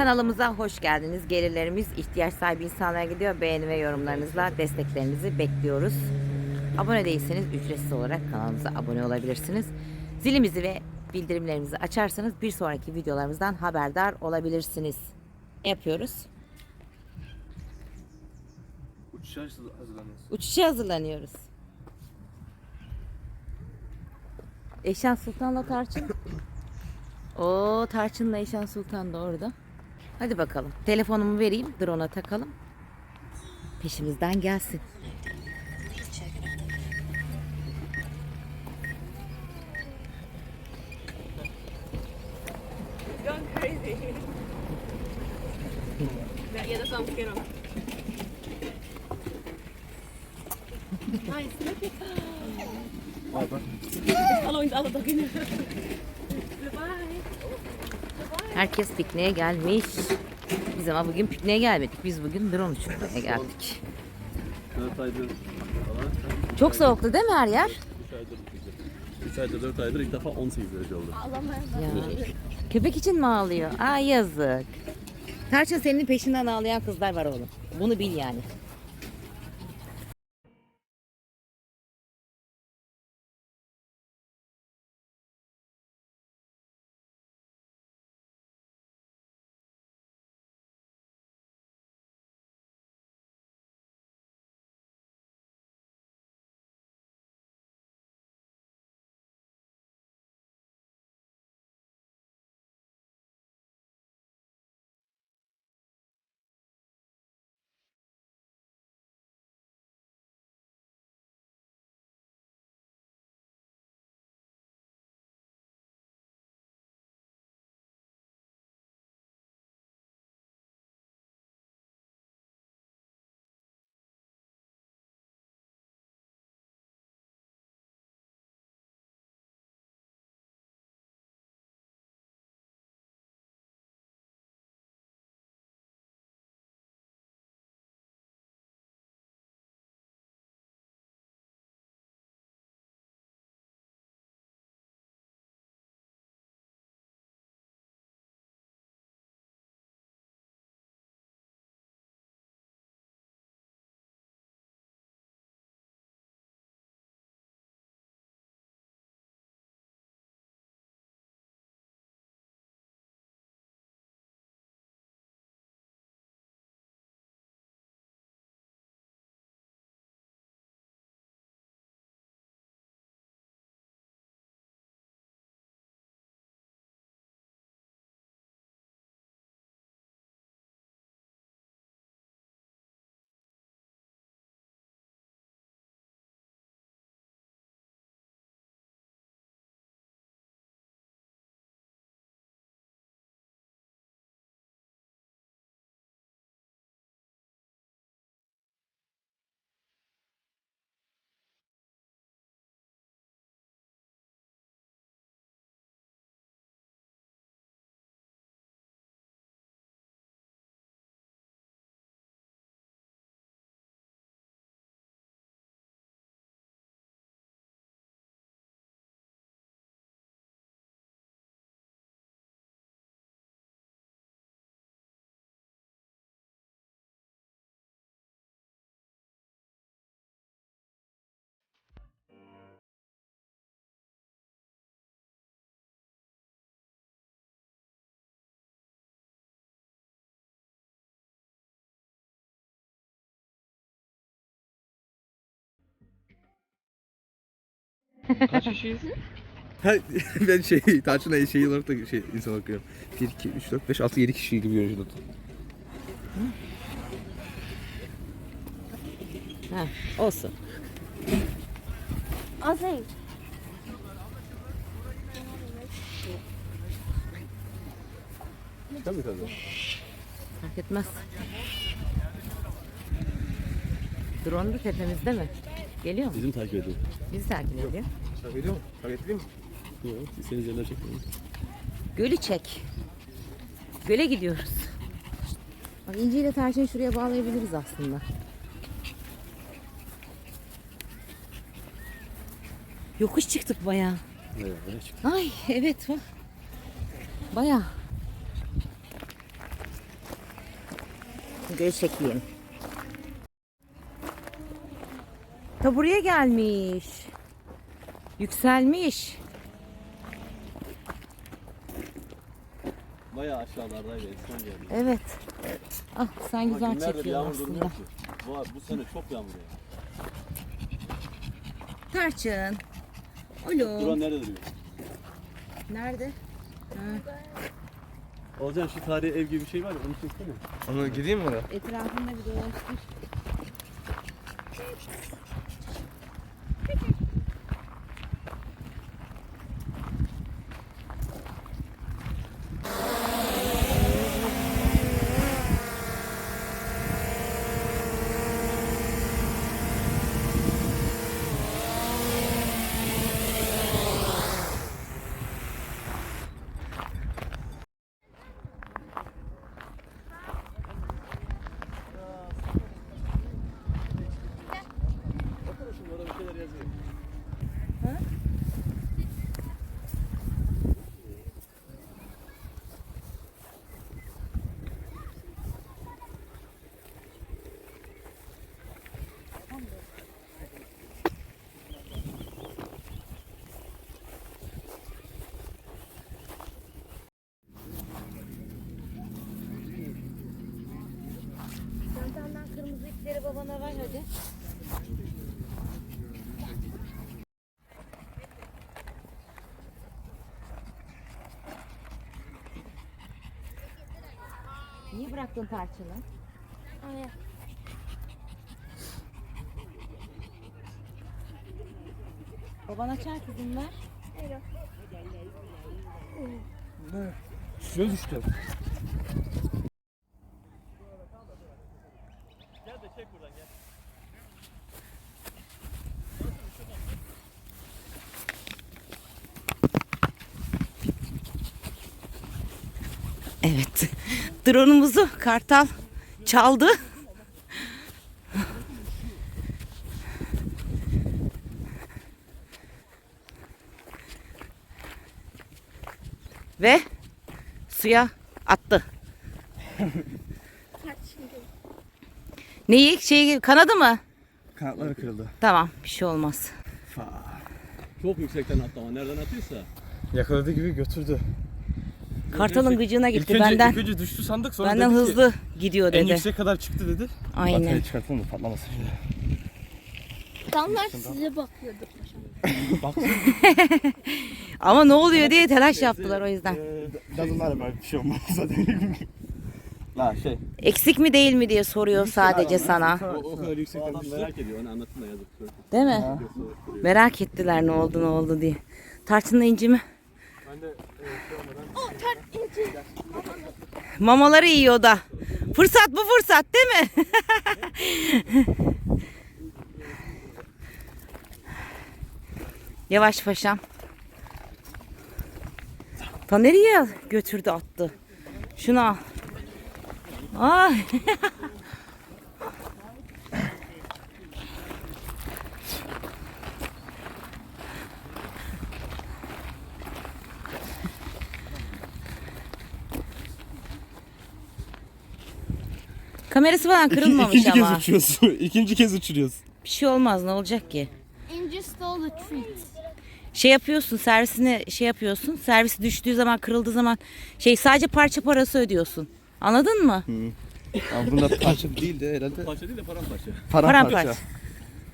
Kanalımıza hoş geldiniz. Gelirlerimiz ihtiyaç sahibi insanlara gidiyor. Beğeni ve yorumlarınızla desteklerinizi bekliyoruz. Abone değilseniz ücretsiz olarak kanalımıza abone olabilirsiniz. Zilimizi ve bildirimlerimizi açarsanız bir sonraki videolarımızdan haberdar olabilirsiniz. Ne yapıyoruz? Uçuşa hazırlanıyoruz. Uçuşa hazırlanıyoruz. Eşan Sultan'la Tarçın. Oo Tarçın'la Eşan Sultan da orada. Hadi bakalım. Telefonumu vereyim. Drone'a takalım. Peşimizden gelsin. Nice. Look at Abi bak. Herkes pikniğe gelmiş. Biz ama bugün pikniğe gelmedik. Biz bugün drone uçurmaya geldik. 4 aydır falan. Çok soğuktu değil mi her yer? 3 aydır 3 aydır 4 aydır ilk defa 18 derece oldu. Ya. Köpek için mi ağlıyor? Aa yazık. Tarçın senin peşinden ağlayan kızlar var oğlum. Bunu bil yani. Kaç kişiyiz? Ben şey, Tarçın'a şey olarak da şey, insan okuyorum. 1, 2, 3, 4, 5, 6, 7 kişi gibi görüyoruz. Ha, olsun. Ozzy. Tabii tabii. Fark etmez. Drone da tepemizde mi? Geliyor mu? Bizim takip ediyor. Bizi takip ediyor. Takip ediyor mu? Ediyor mu? Yok, seni üzerinden çekmiyor. Gölü çek. Göle gidiyoruz. Bak İnci ile Tarçın'ı şuraya bağlayabiliriz aslında. Yokuş çıktık bayağı. Evet. Ay evet bak. Bayağı. Göğü çekeyim. Ta buraya gelmiş. Yükselmiş. Bayağı aşağılardaydı eskiden geldi. Evet. Ah sen güzel çekiyorsun yağmur aslında. ki. Bu, bu sene çok yağmur ya. Tarçın. Duran Oğlum. nerede duruyor? Nerede? Olcan şu tarihi ev gibi bir şey var ya onu çeksene. Onu gideyim mi oraya? Etrafında bir dolaştır. Thank you. Babana ver hadi. Niye bıraktın tarçını? Baban açar kızım ver. Suya düştü. Gel de çek buradan gel. Evet. Drone'umuzu kartal çaldı. Ve suya attı. Neyi? Şey kanadı mı? Kanatları kırıldı. Tamam, bir şey olmaz. Çok yüksekten atlama. Nereden atıyorsa. Yakaladığı gibi götürdü. Kartalın gıcığına İlk gitti önce, benden. ilk önce düştü sandık sonra Benden dedi ki, hızlı gidiyor en dedi. yüksek kadar çıktı dedi. Aynen. Bataryayı çıkartalım da patlamasın şimdi. Adamlar size bakıyordu. Ama ne oluyor diye telaş yaptılar o yüzden. Gazınlar böyle bir şey olmaz zaten. La şey. Eksik mi değil mi diye soruyor sadece sana. O, o kadar yüksekten Adam merak ediyor. Onu anlatın da yazık. Değil mi? Merak ettiler ne oldu ne oldu diye. Tarçınla inci mi? Mamaları yiyor da. Fırsat bu fırsat değil mi? Yavaş paşam. Ta nereye götürdü attı? Şunu al. Ay. Kamerası falan kırılmamış İkinci ama. kez uçuyoruz. İkinci kez uçuruyoruz. Bir şey olmaz ne olacak ki? The. Şey yapıyorsun servisini şey yapıyorsun. Servisi düştüğü zaman kırıldığı zaman şey sadece parça parası ödüyorsun. Anladın mı? Ama bunda parça değil de herhalde Parça değil de paramparça. paramparça. Paramparça.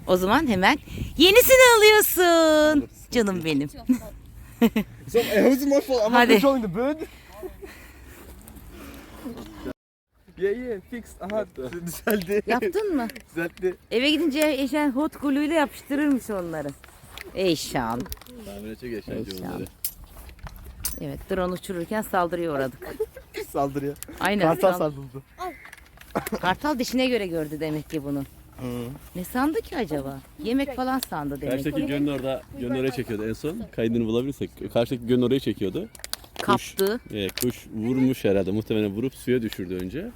O zaman hemen yenisini alıyorsun. Canım benim. So, it my fault? I'm Hadi. not controlling the bird. yeah yeah fixed. Aha düzeldi. Yaptın mı? Düzeltti. Eve gidince eşen hot glue ile yapıştırırmış onları. Ey şan. Tahmin edecek yaşayınca Eşya. onları. Evet drone uçururken saldırıya uğradık. Saldırıyor. Aynen. Kartal sal- saldırdı. Kartal dişine göre gördü demek ki bunu. Ne sandı ki acaba? Yemek falan sandı demek ki. Karşıdaki gönül orada, gönül oraya çekiyordu en son. Kaydını bulabilirsek. Karşıdaki gönül oraya çekiyordu. Kaptı. E, kuş vurmuş herhalde. Muhtemelen vurup suya düşürdü önce.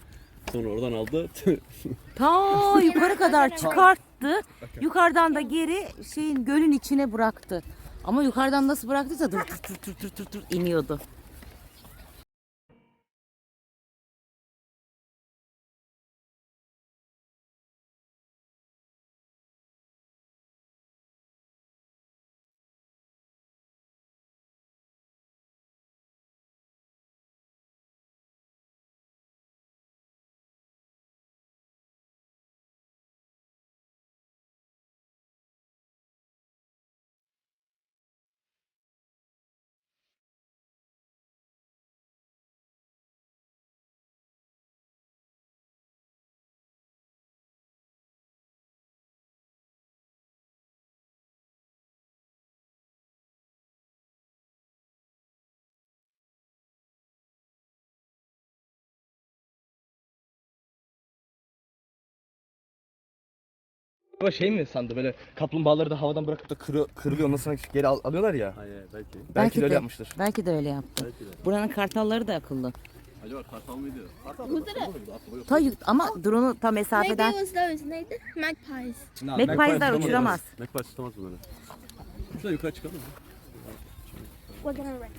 Sonra oradan aldı. Ta yukarı kadar çıkarttı. Yukarıdan da geri şeyin gölün içine bıraktı. Ama yukarıdan nasıl bıraktıysa dur dur dur dur dur iniyordu. Ama şey mi sandı böyle kaplumbağaları da havadan bırakıp da kırı, kırılıyor ondan sonra geri al- alıyorlar ya. Hayır belki. Belki, de öyle yapmıştır. Belki de öyle yaptı. Belki de. Buranın kartalları da akıllı. Acaba kartal mıydı? Kartal a- Ta yük- ama drone'u ta Maybe mesafeden was those. Neydi? Magpies. Magpies'ler uçuramaz. Magpie tutamaz bunları. Şuradan yukarı çıkalım mı? We're gonna wreck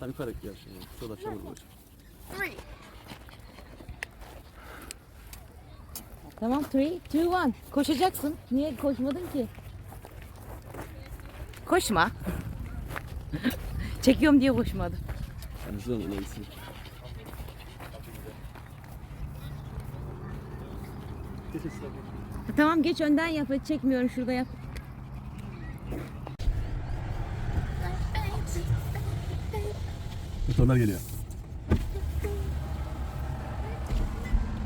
Tam yukarı gel şimdi. Şurada açalım. Three. Tamam 3, 2, 1. Koşacaksın. Niye koşmadın ki? Koşma. Çekiyorum diye koşmadım. Yani şuradan ona gitsin. Tamam geç önden yap. Hadi çekmiyorum şurada yap. Motorlar geliyor.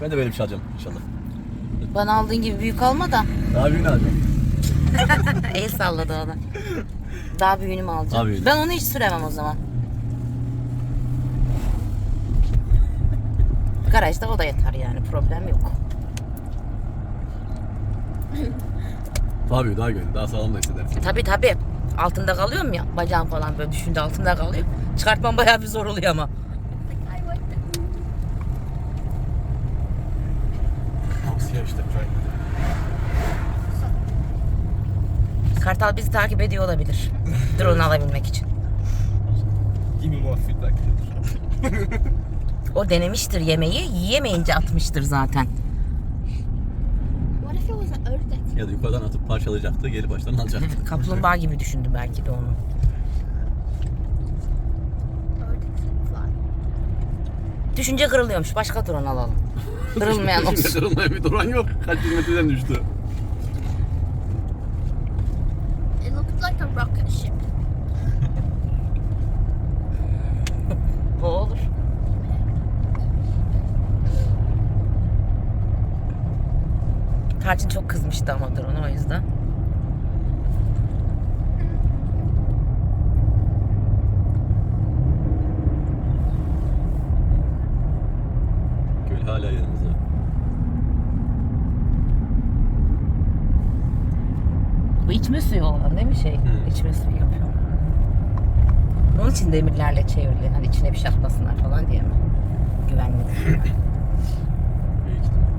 Ben de böyle bir şey inşallah. Bana aldığın gibi büyük alma da. Daha büyüğünü alacağım. El salladı o da. Daha büyüğünü mü alacağım? Daha büyüğünü. Ben onu hiç süremem o zaman. Garajda o da yeter yani problem yok. Daha daha gönül, daha sağlam da hissedersin. Tabi tabi. Altında kalıyorum ya. Bacağım falan böyle düşünde altında kalıyor. Çıkartmam bayağı bir zor oluyor ama. I like it. Siyah işte. Kartal bizi takip ediyor olabilir. Drone alabilmek için. Give me more feedback. O denemiştir yemeği. Yiyemeyince atmıştır zaten. Ya da yukarıdan atıp parçalayacaktı, geri baştan alacaktı. Kaplumbağa gibi düşündü belki de onu. Düşünce kırılıyormuş. Başka drone alalım. Kırılmayan olsun. Kırılmayan bir duran yok. Kaç kilometreden düştü. Tarçın çok kızmıştı ama drone o yüzden. Göl hala yanımızda. Bu içme suyu olan değil mi şey? Hı. İçme suyu yapıyor. Onun için demirlerle çevrili. Hani içine bir şey atmasınlar falan diye mi? Güvenli. Büyük ihtimal.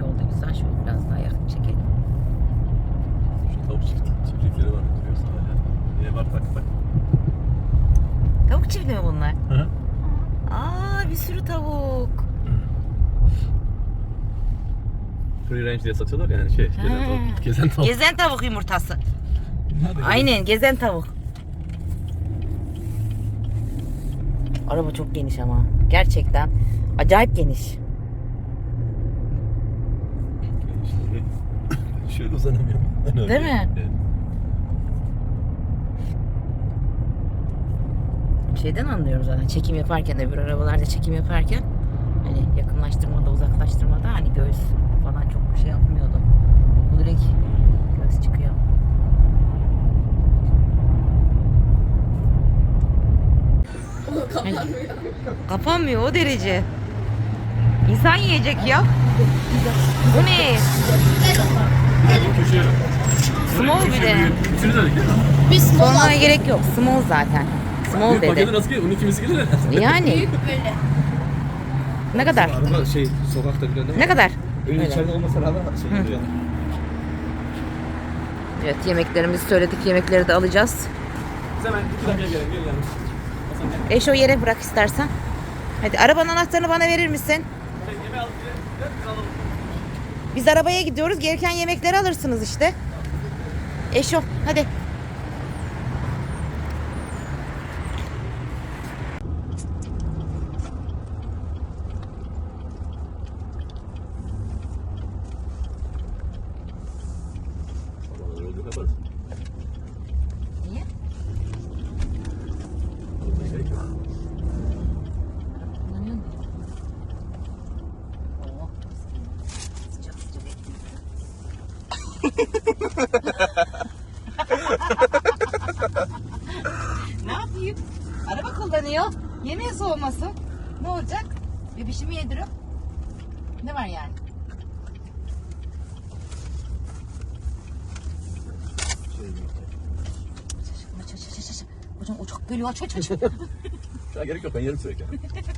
Yolda güzel şöyle biraz daha yakın çekelim. Şu tavuk çift, çiftlikleri var. Duruyorsa hala. Yine bak bak bak. Tavuk çiftliği mi bunlar? Hı hı. Aa bir sürü tavuk. Free range diye satıyorlar yani şey. Gezen tavuk. Gezen tavuk. Gezen tavuk yumurtası. Aynen gezen tavuk. Araba çok geniş ama. Gerçekten. Acayip geniş. Şöyle uzanamıyorum. Değil mi? Evet. Şeyden anlıyorum zaten çekim yaparken de bir arabalarda çekim yaparken hani yakınlaştırmada uzaklaştırmada hani göğüs falan çok bir şey yapmıyordu. Bu direkt göğüs çıkıyor. Kapanmıyor o derece. İnsan yiyecek ya. Bu ne? Small bir de. Üçünü dedik değil mi? Biz Sormana gerek yok. Small zaten. Small Büyük paketi dedi. nasıl gelir? Onun gelir herhalde. Yani böyle. Ne kadar? Araba şey sokakta gidiyor değil mi? Ne kadar? Öyle. içeride olmasa rağmen şey. Evet yemeklerimizi söyledik. Yemekleri de alacağız. Biz hemen iki dakikaya gelelim. Gel yalnız. Hasan gel. Eş o yere bırak istersen. Hadi arabanın anahtarını bana verir misin? Şey, yemeği alıp gidelim. Biz alalım. Biz arabaya gidiyoruz. Gereken yemekleri alırsınız işte. Eşo hadi. ne yapayım? Araba kullanıyor. Yemeği soğumasın. Ne olacak? Bebişimi yediriyorum. Ne var yani? Hocam ocak geliyor aç aç aç. Gerek yok ben yerim sürekli.